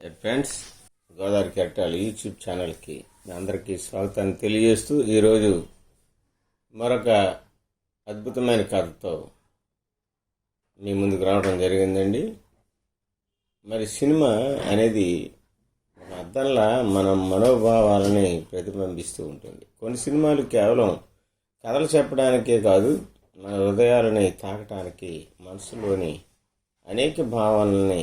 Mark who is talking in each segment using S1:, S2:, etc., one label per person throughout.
S1: Friends Godavari కెరటాలు YouTube ఛానల్కి మీ అందరికీ స్వాగతాన్ని తెలియజేస్తూ ఈరోజు మరొక అద్భుతమైన కథతో మీ ముందుకు రావడం జరిగిందండి. మరి సినిమా అనేది ఒక అద్దంలా మన మనోభావాలని ప్రతిబింబిస్తూ ఉంటుంది. కొన్ని సినిమాలు కేవలం కథలు చెప్పడానికే కాదు మన హృదయాలని తాకటానికి మనసులోని అనేక భావాలని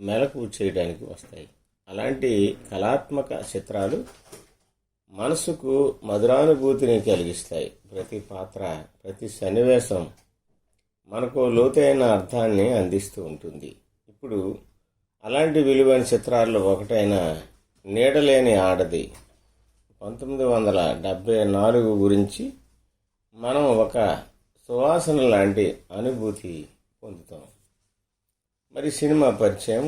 S1: మెలకు చేయడానికి వస్తాయి. అలాంటి కళాత్మక చిత్రాలు మనసుకు మధురానుభూతిని కలిగిస్తాయి. ప్రతి పాత్ర ప్రతి సన్నివేశం మనకు లోతైన అర్థాన్ని అందిస్తూ ఉంటుంది. ఇప్పుడు అలాంటి విలువైన చిత్రాల్లో ఒకటైన నీడలేని ఆడది పంతొమ్మిది వందల డెబ్భై నాలుగు గురించి మనం ఒక సువాసన లాంటి అనుభూతి పొందుతాం. మరి సినిమా పరిచయం.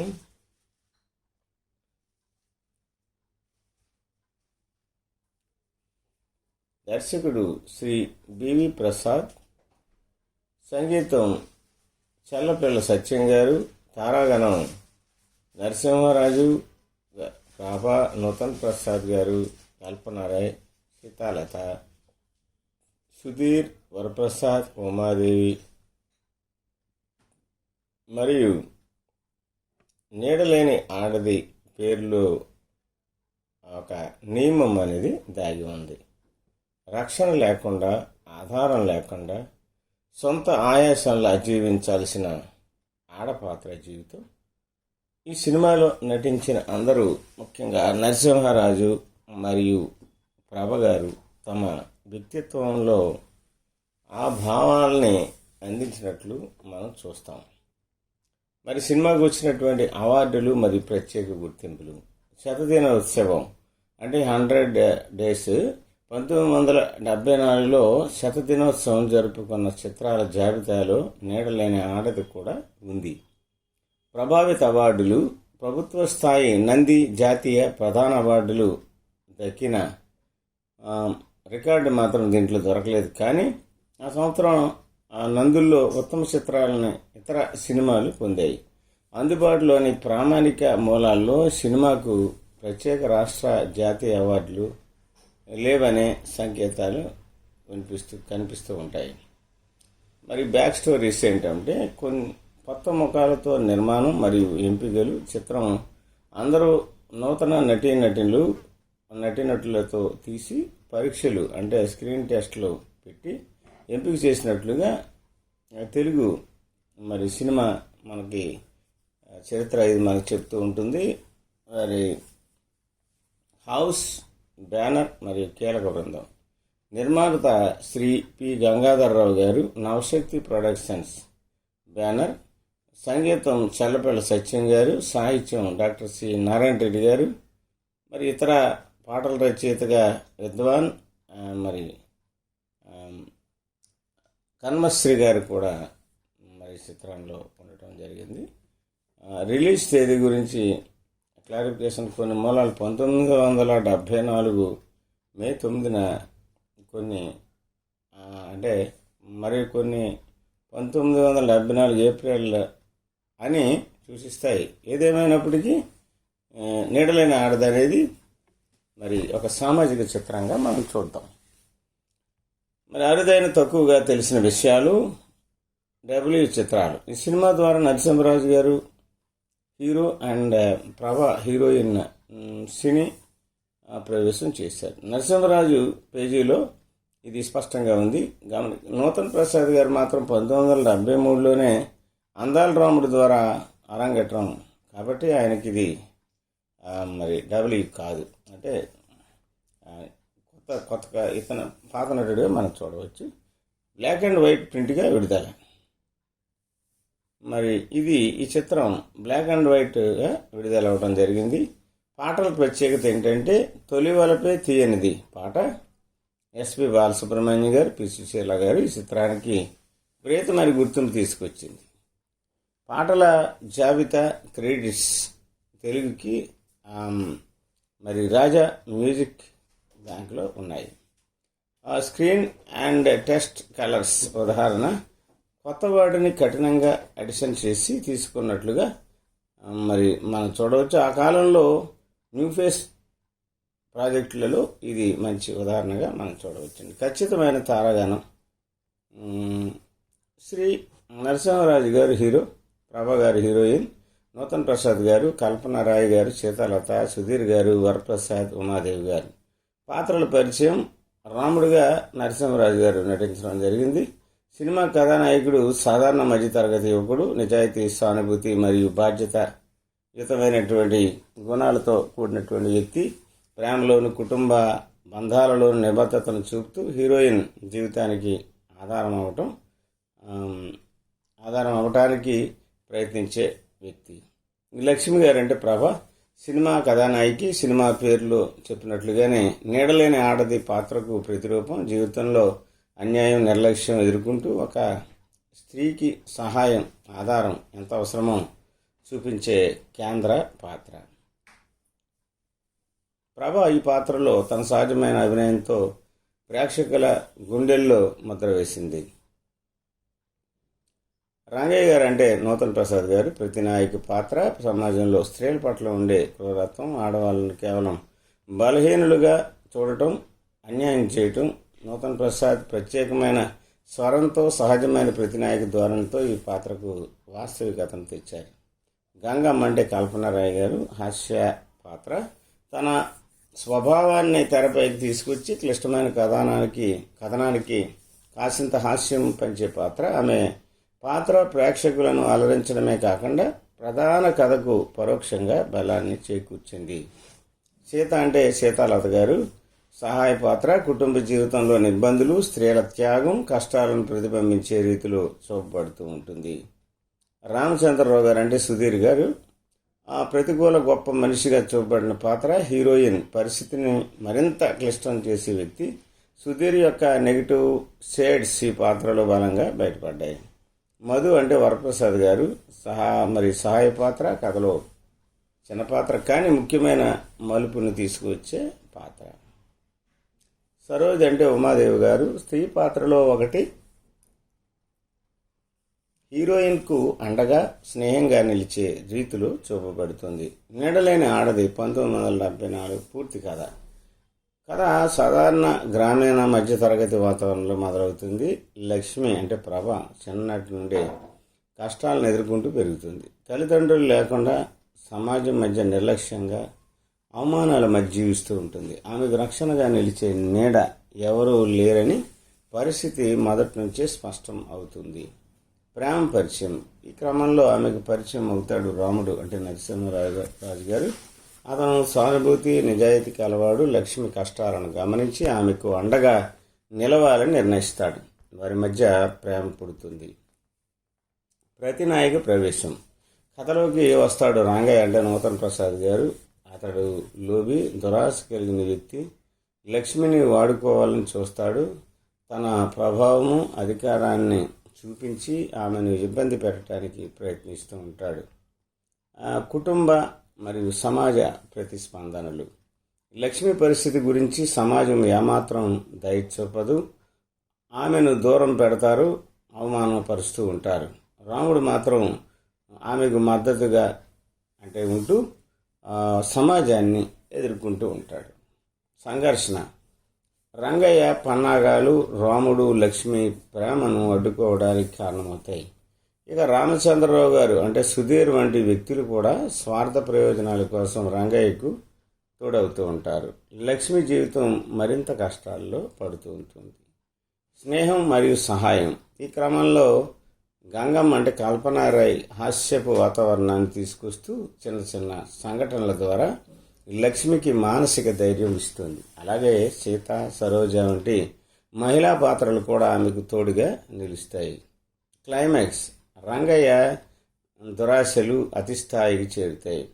S1: దర్శకుడు శ్రీ బివి ప్రసాద్ సంగీతం చల్లపిల్ల సత్యం గారు తారాగణం నరసింహరాజు రాభా నూతన్ ప్రసాద్ గారు కల్పనారాయ్ సీతాలత సుధీర్ వరప్రసాద్ ఉమాదేవి మరియు నీడలేని ఆడది పేరులో ఒక నియమం అనేది దాగి ఉంది. రక్షణ లేకుండా ఆధారం లేకుండా సొంత ఆయాసంలా జీవించాల్సిన ఆడపాత్ర జీవితం. ఈ సినిమాలో నటించిన అందరూ ముఖ్యంగా నరసింహరాజు మరియు ప్రభ గారు తమ వ్యక్తిత్వంలో ఆ భావాల్ని అందించినట్లు మనం చూస్తాం. మరి సినిమాకు వచ్చినటువంటి అవార్డులు మరియు ప్రత్యేక గుర్తింపులు. శతదిన ఉత్సవం అంటే హండ్రెడ్ డేస్. పంతొమ్మిది వందల డెబ్బై నాలుగులో శతదినోత్సవం జరుపుకున్న చిత్రాల జాబితాలో నీడలేని ఆడది కూడా ఉంది. ప్రభావిత అవార్డులు ప్రభుత్వ స్థాయి నంది జాతీయ ప్రధాన అవార్డులు దక్కిన రికార్డు మాత్రం దీంట్లో దొరకలేదు. కానీ ఆ సంవత్సరం ఆ నందుల్లో ఉత్తమ చిత్రాలను ఇతర సినిమాలు పొందాయి. అందుబాటులోని ప్రామాణిక మూలాల్లో సినిమాకు ప్రత్యేక రాష్ట్ర జాతీయ అవార్డులు లేవనే సంకేతాలు వినిపిస్తూ కనిపిస్తూ ఉంటాయి. మరి బ్యాక్ స్టోరీస్ ఏంటంటే కొన్ని కొత్త ముఖాలతో నిర్మాణం మరియు ఎంపికలు చిత్రం అందరూ నూతన నటీనటులు నటీనటులతో తీసి పరీక్షలు అంటే స్క్రీన్ టెస్ట్లు పెట్టి ఎంపిక చేసినట్లుగా తెలుగు మరి సినిమా మనకి చరిత్ర ఇది మనకు చెప్తూ ఉంటుంది. మరి హౌస్ బ్యానర్ మరియు కీలక బృందం. నిర్మాత శ్రీ పి. గంగాధరరావు గారు నవశక్తి ప్రొడక్షన్స్ బ్యానర్. సంగీతం చల్లపల్లి సత్యం గారు సాహిత్యం డాక్టర్ సి. నారాయణ రెడ్డి గారు మరి ఇతర పాటల రచయితగా విద్వాన్ మరి కన్మశ్రీ గారు కూడా మరి చిత్రంలో ఉండటం జరిగింది. రిలీజ్ తేదీ గురించి క్లారిఫికేషన్ కొన్ని మూలాలు. పంతొమ్మిది వందల డెబ్భై నాలుగు మే తొమ్మిదిన కొన్ని అంటే మరి కొన్ని పంతొమ్మిది వందల డెబ్బై నాలుగు ఏప్రిల్ అని సూచిస్తాయి. ఏదేమైనప్పటికీ నీడలైన నీడలేని అనేది మరి ఒక సామాజిక చిత్రంగా మనం చూద్దాం. మరి అరుదైన తక్కువగా తెలిసిన విషయాలు డబ్ల్యూ చిత్రాలు. ఈ సినిమా ద్వారా నరసింహరాజు గారు హీరో అండ్ ప్రభ హీరోయిన్ సినీ ప్రవేశం చేశారు. నరసింహరాజు పేజీలో ఇది స్పష్టంగా ఉంది. గమని నూతన్ ప్రసాద్ గారు మాత్రం పంతొమ్మిది వందల డెబ్బై మూడులోనే అందాల రాముడు ద్వారా అరంగట్టడం కాబట్టి ఆయనకి ఇది మరి డబ్ల్యూ కాదు. అంటే కొత్త కొత్తగా ఇతను పాత నటుడు మనం చూడవచ్చు. బ్లాక్ అండ్ వైట్ ప్రింట్గా విడుదల. మరి ఇది ఈ చిత్రం బ్లాక్ అండ్ వైట్గా విడుదల అవ్వడం జరిగింది. పాటల ప్రత్యేకత ఏంటంటే తొలి వలపే తీయనిది పాట. ఎస్పి బాలసుబ్రహ్మణ్యం గారు పి సుశీల గారు ఈ చిత్రానికి ప్రేతమైన గుర్తును తీసుకొచ్చింది. పాటల జాబితా క్రెడిట్స్ తెలుగుకి మరి రాజా మ్యూజిక్ దాంట్లో ఉన్నాయి. ఆ స్క్రీన్ అండ్ టెస్ట్ కలర్స్ ఉదాహరణ కొత్త వాటిని కఠినంగా అడిషన్ చేసి తీసుకున్నట్లుగా మరి మనం చూడవచ్చు. ఆ కాలంలో న్యూ ఫేస్ ప్రాజెక్టులలో ఇది మంచి ఉదాహరణగా మనం చూడవచ్చండి. ఖచ్చితమైన తారాగణం శ్రీ నరసింహరాజు గారు హీరో ప్రభా గారు హీరోయిన్ నూతన్ ప్రసాద్ గారు కల్పన రాయ్ గారు సీతాలత సుధీర్ గారు వరప్రసాద్ ఉమాదేవి గారు. పాత్రల పరిచయం రాముడుగా నరసింహరాజు గారు నటించడం జరిగింది. సినిమా కథానాయకుడు సాధారణ మధ్యతరగతి యువకుడు నిజాయితీ సానుభూతి మరియు బాధ్యత యుతమైనటువంటి గుణాలతో కూడినటువంటి వ్యక్తి. ప్రేమలోని కుటుంబ బంధాలలోని నిబద్ధతను చూపుతూ హీరోయిన్ జీవితానికి ఆధారం అవటం ఆధారం అవటానికి ప్రయత్నించే వ్యక్తి. లక్ష్మి గారంటే ప్రభా ప్రభ సినిమా కథానాయికి సినిమా పేర్లు చెప్పినట్లుగానే నీడలేని ఆడది పాత్రకు ప్రతిరూపం జీవితంలో అన్యాయం నిర్లక్ష్యం ఎదుర్కొంటూ ఒక స్త్రీకి సహాయం ఆధారం ఎంత అవసరమో చూపించే కేంద్ర పాత్ర. ప్రభ ఈ పాత్రలో తన సహజమైన అభినయంతో ప్రేక్షకుల గుండెల్లో ముద్ర వేసింది. రంగయ్య గారు అంటే నూతన్ ప్రసాద్ గారు ప్రతి నాయకు పాత్ర సమాజంలో స్త్రీల పట్ల ఉండే క్రూరత్వం ఆడవాళ్ళని కేవలం బలహీనులుగా చూడటం అన్యాయం చేయటం నూతన్ ప్రసాద్ ప్రత్యేకమైన స్వరంతో సహజమైన ప్రతినాయక ధోరణితో ఈ పాత్రకు వాస్తవికతను తెచ్చారు. గంగమ్మ అంటే కల్పనారాయ్ గారు హాస్య పాత్ర. తన స్వభావాన్ని తెరపైకి తీసుకొచ్చి క్లిష్టమైన కథనానికి కథనానికి కాసింత హాస్యం పంచే పాత్ర. ఆమె పాత్ర ప్రేక్షకులను అలరించడమే కాకుండా ప్రధాన కథకు పరోక్షంగా బలాన్ని చేకూర్చింది. సీత అంటే సీతాలత గారు. సహాయ పాత్ర కుటుంబ జీవితంలోని ఇబ్బందులు స్త్రీల త్యాగం కష్టాలను ప్రతిబింబించే రీతిలో చూపబడుతూ ఉంటుంది. రామచంద్రరావు గారు అంటే సుధీర్ గారు. ఆ ప్రతికూల గొప్ప మనిషిగా చూపబడిన పాత్ర హీరోయిన్ పరిస్థితిని మరింత క్లిష్టం చేసే వ్యక్తి. సుధీర్ యొక్క నెగిటివ్ షేడ్స్ ఈ పాత్రలో బలంగా బయటపడ్డాయి. మధు అంటే వరప్రసాద్ గారు. సహా మరి సహాయ పాత్ర కథలో చిన్న పాత్ర కానీ ముఖ్యమైన మలుపుని తీసుకువచ్చే పాత్ర. సరోజ్ అంటే ఉమాదేవి గారు. స్త్రీ పాత్రలో ఒకటి. హీరోయిన్కు అండగా స్నేహంగా నిలిచే రీతిలో చూపబడుతుంది. నీడలేని ఆడది పంతొమ్మిది వందల డెబ్బై నాలుగు పూర్తి కథ. కథ సాధారణ గ్రామీణ మధ్యతరగతి వాతావరణంలో మొదలవుతుంది. లక్ష్మి అంటే ప్రభ చిన్నటి నుండి కష్టాలను ఎదుర్కొంటూ పెరుగుతుంది. తల్లిదండ్రులు లేకుండా సమాజం మధ్య నిర్లక్ష్యంగా అవమానాల మధ్య జీవిస్తూ ఉంటుంది. ఆమెకు రక్షణగా నిలిచే నీడ ఎవరూ లేరని పరిస్థితి మొదటి నుంచే స్పష్టం అవుతుంది. ప్రేమ పరిచయం. ఈ క్రమంలో ఆమెకు పరిచయం అవుతాడు రాముడు అంటే నరసింహరాజు రాజు గారు. అతను సానుభూతి నిజాయితీ కలవాడు లక్ష్మి కష్టాలను గమనించి ఆమెకు అండగా నిలవాలని నిర్ణయిస్తాడు. వారి మధ్య ప్రేమ పుడుతుంది. ప్రతి నాయక ప్రవేశం. కథలోకి వస్తాడు రాంగయ్య అంటే నూతన్ ప్రసాద్ గారు. అతడు లోబి దురాశ కలిగిన వ్యక్తి. లక్ష్మిని వాడుకోవాలని చూస్తాడు. తన ప్రభావము అధికారాన్ని చూపించి ఆమెను ఇబ్బంది పెట్టడానికి ప్రయత్నిస్తూ ఉంటాడు. కుటుంబ మరియు సమాజ ప్రతిస్పందనలు. లక్ష్మి పరిస్థితి గురించి సమాజం ఏమాత్రం దయ చూపదు ఆమెను దూరం పెడతారు అవమానపరుస్తూ ఉంటారు. రాముడు మాత్రం ఆమెకు మద్దతుగా అంటే ఉంటూ సమాజాన్ని ఎదుర్కొంటూ ఉంటాడు. సంఘర్షణ. రంగయ్య పన్నాగాలు రాముడు లక్ష్మి ప్రేమను అడ్డుకోవడానికి కారణమవుతాయి. ఇక రామచంద్రరావు గారు అంటే సుధీర్ వంటి వ్యక్తులు కూడా స్వార్థ ప్రయోజనాల కోసం రంగయ్యకు తోడవుతూ ఉంటారు. లక్ష్మి జీవితం మరింత కష్టాల్లో పడుతూ ఉంటుంది. స్నేహం మరియు సహాయం ఈ క్రమంలో గంగమ్మ అంటే కల్పనారాయ్ హాస్యపు వాతావరణాన్ని తీసుకొస్తూ చిన్న చిన్న సంఘటనల ద్వారా లక్ష్మికి మానసిక ధైర్యం ఇస్తుంది. అలాగే సీత సరోజ వంటి మహిళా పాత్రలు కూడా ఆమెకు తోడుగా నిలుస్తాయి. క్లైమాక్స్ రంగయ్య దురాశలు అతిస్థాయికి చేరుతాయి.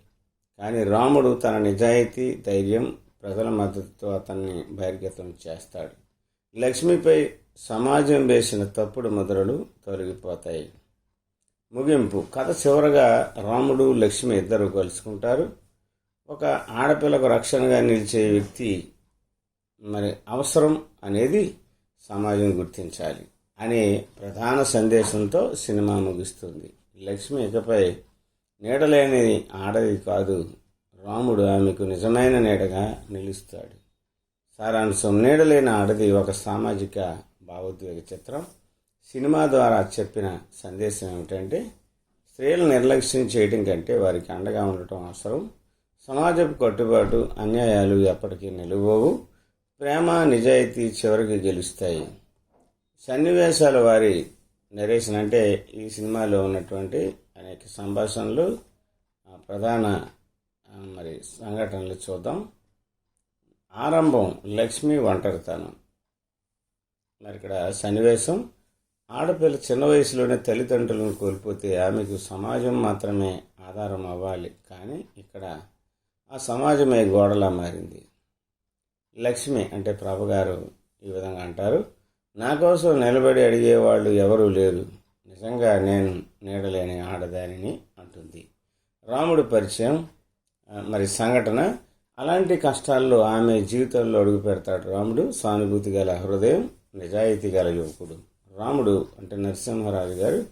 S1: కానీ రాముడు తన నిజాయితీ ధైర్యం ప్రజల మద్దతుతో అతన్ని బహిర్గతం చేస్తాడు. లక్ష్మిపై సమాజం వేసిన తప్పుడు ముద్రలు తొలగిపోతాయి. ముగింపు. కథ చివరగా రాముడు లక్ష్మి ఇద్దరు కలుసుకుంటారు. ఒక ఆడపిల్లకు రక్షణగా నిలిచే వ్యక్తి మరి అవసరం అనేది సమాజం గుర్తించాలి. అనే ప్రధాన సందేశంతో సినిమా ముగుస్తుంది. లక్ష్మి ఇకపై నీడలేని ఆడది కాదు. రాముడు ఆమెకు నిజమైన నీడగా నిలుస్తాడు. సారాంశం నీడలేని ఆడది ఒక సామాజిక భావోద్వేగ చిత్రం. సినిమా ద్వారా చెప్పిన సందేశం ఏమిటంటే స్త్రీలు నిర్లక్ష్యం చేయడం కంటే వారికి అండగా ఉండటం అవసరం. సమాజపు కట్టుబాటు అన్యాయాలు ఎప్పటికీ నిలువవు. ప్రేమ నిజాయితీ చివరికి గెలుస్తాయి. సన్నివేశాల వారి నరేషన్ అంటే ఈ సినిమాలో ఉన్నటువంటి అనేక సంభాషణలు ఆ, ప్రధాన మరి సంఘటనలు చూద్దాం. ఆరంభం లక్ష్మి ఒంటరితనం. మరి ఇక్కడ సన్నివేశం ఆడపిల్ల చిన్న వయసులోనే తల్లిదండ్రులను కోల్పోతే ఆమెకు సమాజం మాత్రమే ఆధారం అవ్వాలి. కానీ ఇక్కడ ఆ సమాజమే గోడలా మారింది. లక్ష్మి అంటే ప్రభగారు ఈ విధంగా అంటారు. నా కోసం నిలబడి అడిగేవాళ్ళు ఎవరూ లేరు. నిజంగా నేను నీడలేని ఆడదానిని అంటుంది. రాముడు పరిచయం మరి సంఘటన. అలాంటి కష్టాల్లో ఆమె జీవితంలో అడుగు పెడతాడు రాముడు. సానుభూతి గల హృదయం నిజాయితీ గల యువకుడు. రాముడు అంటే నరసింహరాజు గారు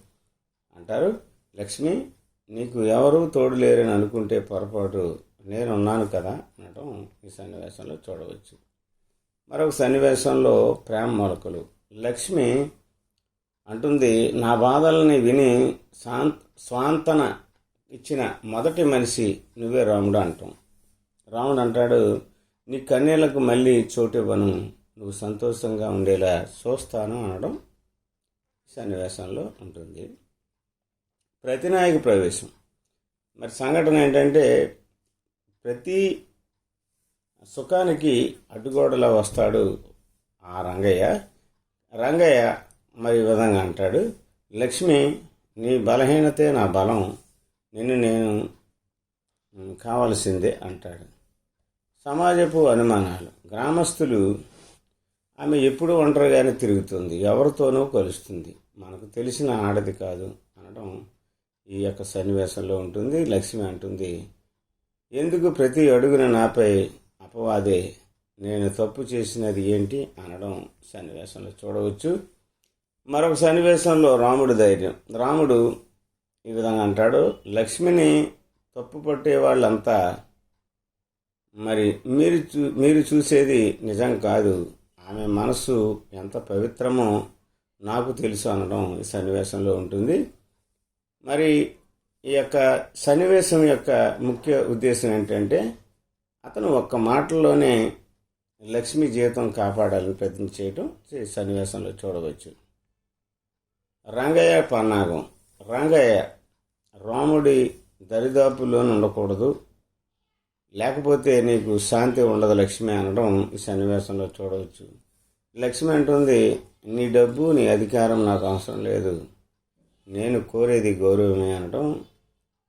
S1: అంటారు లక్ష్మి నీకు ఎవరూ తోడు లేరని అనుకుంటే పొరపాటు నేనున్నాను కదా అనటం ఈ సన్నివేశంలో చూడవచ్చు. మరొక సన్నివేశంలో ప్రేమ మొలకలు లక్ష్మి అంటుంది నా బాధల్ని విని శాంత్ స్వాంతన ఇచ్చిన మొదటి మనిషి నువ్వే రాముడు అంటాం. రాముడు అంటాడు నీ కన్నీళ్ళకు మళ్ళీ చోటివ్వను నువ్వు సంతోషంగా ఉండేలా చూస్తాను అనడం సన్నివేశంలో ఉంటుంది. ప్రతినాయక ప్రవేశం. మరి సంఘటన ఏంటంటే ప్రతి సుఖానికి అడ్డుగోడలా వస్తాడు ఆ రంగయ్య. రంగయ్య మరి ఈ విధంగా అంటాడు లక్ష్మి నీ బలహీనతే నా బలం. నిన్ను నేను కావలసిందే అంటాడు. సమాజపు అనుమానాలు. గ్రామస్తులు ఆమె ఎప్పుడూ ఒంటరిగానే తిరుగుతుంది. ఎవరితోనూ కలుస్తుంది. మనకు తెలిసిన ఆడది కాదు అనడం ఈ యొక్క సన్నివేశంలో ఉంటుంది. లక్ష్మి అంటుంది ఎందుకు ప్రతి అడుగున నాపై అపవాదే. నేను తప్పు చేసినది ఏంటి అనడం సన్నివేశంలో చూడవచ్చు. మరొక సన్నివేశంలో రాముడు ధైర్యం. రాముడు ఈ విధంగా అంటాడు లక్ష్మిని తప్పు పట్టే వాళ్ళంతా మరి మీరు చూ మీరు చూసేది నిజం కాదు. ఆమె మనసు ఎంత పవిత్రమో నాకు తెలుసు అనడం ఈ సన్నివేశంలో ఉంటుంది. మరి ఈ యొక్క సన్నివేశం యొక్క ముఖ్య ఉద్దేశం ఏంటంటే అతను ఒక్క మాటలోనే లక్ష్మి జీవితం కాపాడాలని ప్రయత్నం చేయడం ఈ సన్నివేశంలో చూడవచ్చు రంగయ్య పన్నాగం. రంగయ్య రాముడి దరిదాపులో ఉండకూడదు. లేకపోతే నీకు శాంతి ఉండదు లక్ష్మి అనడం ఈ సన్నివేశంలో చూడవచ్చు. లక్ష్మి అంటుంది నీ డబ్బు నీ అధికారం నాకు అవసరం లేదు. నేను కోరేది గౌరవమే అనడం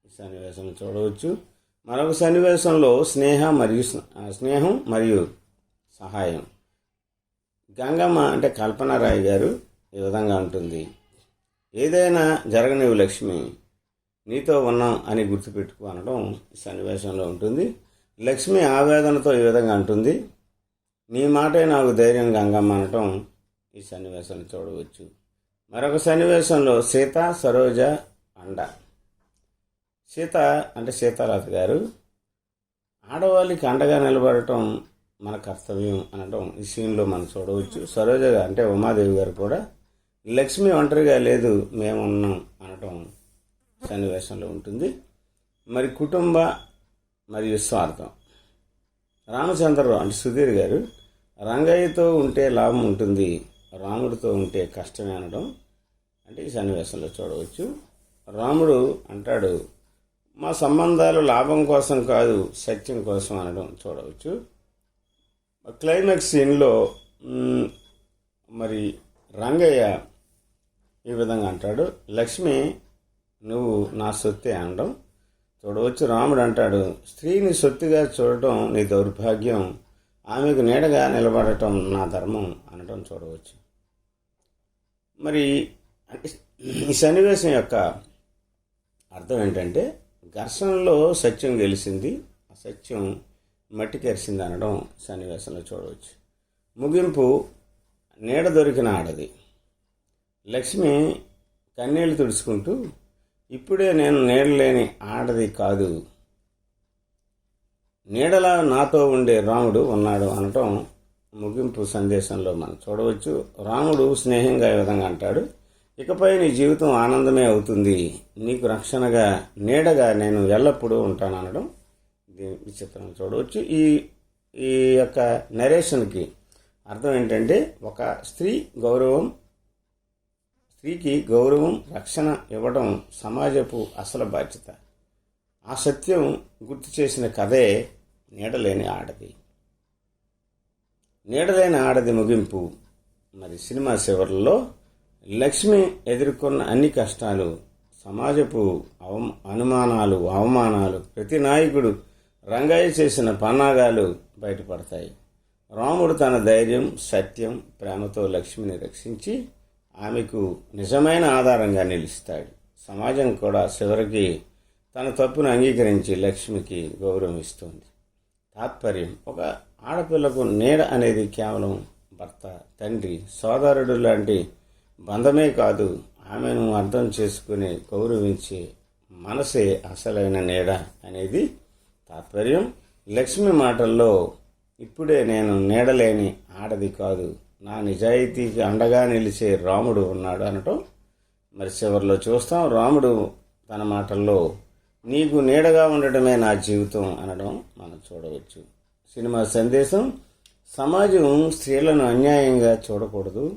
S1: ఈ సన్నివేశంలో చూడవచ్చు. మరొక సన్నివేశంలో స్నేహ మరియు స్నేహం మరియు సహాయం. గంగమ్మ అంటే కల్పనారాయ్ గారు ఈ విధంగా ఉంటుంది ఏదైనా జరగనివి లక్ష్మి నీతో ఉన్నాం అని గుర్తుపెట్టుకో అనడం ఈ సన్నివేశంలో ఉంటుంది. లక్ష్మి ఆవేదనతో ఈ విధంగా అంటుంది. నీ మాటే నాకు ధైర్యం గంగమ్మ అనటం ఈ సన్నివేశాన్ని చూడవచ్చు. మరొక సన్నివేశంలో సీత సరోజ అండ. సీత అంటే సీతారాజు గారు ఆడవాళ్ళకి అండగా నిలబడటం మన కర్తవ్యం అనడం ఈ సీన్లో మనం చూడవచ్చు. సరోజ అంటే ఉమాదేవి గారు కూడా లక్ష్మి ఒంటరిగా లేదు మేమున్నాం అనటం సన్నివేశంలో ఉంటుంది. మరి కుటుంబ మరియు స్వార్థం. రామచంద్రరావు అంటే సుధీర్ గారు రంగయ్యతో ఉంటే లాభం ఉంటుంది రాముడితో ఉంటే కష్టమే అనడం అంటే ఈ సన్నివేశంలో చూడవచ్చు. రాముడు అంటాడు మా సంబంధాలు లాభం కోసం కాదు సత్యం కోసం అనడం చూడవచ్చు. క్లైమాక్స్ సీన్లో మరి రంగయ్య ఈ విధంగా అంటాడు లక్ష్మి నువ్వు నా సొత్తే అనడం చూడవచ్చు. రాముడు అంటాడు స్త్రీని సొత్తుగా చూడటం నీ దౌర్భాగ్యం. ఆమెకు నీడగా నిలబడటం నా ధర్మం అనడం చూడవచ్చు. మరి అంటే ఈ సన్నివేశం యొక్క అర్థం ఏంటంటే ఘర్షణలో సత్యం గెలిచింది. అసత్యం మట్టి కరిసింది అనడం సన్నివేశంలో చూడవచ్చు. ముగింపు నీడ దొరికిన ఆడది. లక్ష్మి కన్నీళ్ళు తుడుచుకుంటూ ఇప్పుడే నేను నీడలేని ఆడది కాదు. నీడలా నాతో ఉండే రాముడు ఉన్నాడు అనటం ముగింపు సందేశంలో మనం చూడవచ్చు. రాముడు స్నేహంగా ఈ విధంగా అంటాడు? ఇకపై నీ జీవితం ఆనందమే అవుతుంది. నీకు రక్షణగా నీడగా నేను ఎల్లప్పుడూ ఉంటాను అనడం దీని విచిత్రం. చూడవచ్చు. ఈ ఈ యొక్క నరేషన్కి అర్థం ఏంటంటే ఒక స్త్రీ గౌరవం స్త్రీకి గౌరవం రక్షణ ఇవ్వడం సమాజపు అసలు బాధ్యత. ఆ సత్యం గుర్తు చేసిన కథే నీడలేని ఆడది. నీడలేని ఆడది ముగింపు. మరి సినిమా చివరిలో లక్ష్మి ఎదుర్కొన్న అన్ని కష్టాలు సమాజపు అవ అనుమానాలు అవమానాలు ప్రతి నాయకుడు రంగయ్య చేసిన పన్నాగాలు బయటపడతాయి. రాముడు తన ధైర్యం సత్యం ప్రేమతో లక్ష్మిని రక్షించి ఆమెకు నిజమైన ఆధారంగా నిలుస్తాడు. సమాజం కూడా చివరికి తన తప్పును అంగీకరించి లక్ష్మికి గౌరవం ఇస్తుంది. తాత్పర్యం ఒక ఆడపిల్లకు నీడ అనేది కేవలం భర్త తండ్రి సోదరుడు లాంటి బంధమే కాదు ఆమెను అర్థం చేసుకుని గౌరవించే మనసే అసలైన నీడ అనేది తాత్పర్యం. లక్ష్మి మాటల్లో ఇప్పుడే నేను నీడలేని ఆడది కాదు నా నిజాయితీకి అండగా నిలిచే రాముడు ఉన్నాడు అనటం. మరి చివరిలో చూస్తాం రాముడు తన మాటల్లో నీకు నీడగా ఉండటమే నా జీవితం అనడం మనం చూడవచ్చు. సినిమా సందేశం సమాజం స్త్రీలను అన్యాయంగా చూడకూడదు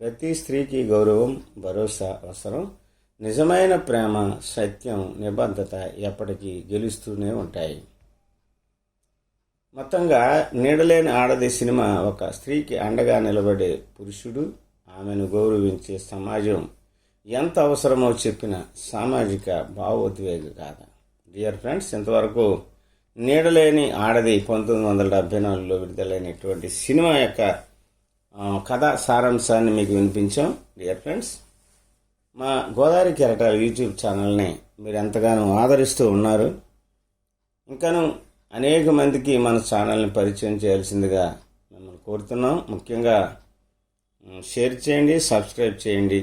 S1: ప్రతి స్త్రీకి గౌరవం భరోసా అవసరం. నిజమైన ప్రేమ సత్యం నిబద్ధత ఎప్పటికీ గెలుస్తూనే ఉంటాయి. మొత్తంగా నీడలేని ఆడది సినిమా ఒక స్త్రీకి అండగా నిలబడే పురుషుడు ఆమెను గౌరవించే సమాజం ఎంత అవసరమో చెప్పిన సామాజిక భావోద్వేగ గాథ. డియర్ ఫ్రెండ్స్ ఇంతవరకు నీడలేని ఆడది పంతొమ్మిది వందల డెబ్బై నాలుగులో విడుదలైనటువంటి సినిమా యొక్క కథ సారాంశాన్ని మీకు వినిపించాం. డియర్ ఫ్రెండ్స్ మా గోదావరి కెరటాల యూట్యూబ్ ఛానల్ని మీరు ఎంతగానో ఆదరిస్తూ ఉన్నారు. ఇంకాను అనేక మందికి మన ఛానల్ని పరిచయం చేయాల్సిందిగా మిమ్మల్ని కోరుతున్నాం. ముఖ్యంగా షేర్ చేయండి సబ్స్క్రైబ్ చేయండి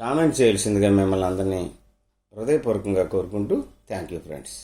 S1: కామెంట్ చేయాల్సిందిగా మిమ్మల్ని అందరినీ హృదయపూర్వకంగా కోరుకుంటూ థ్యాంక్ యూ ఫ్రెండ్స్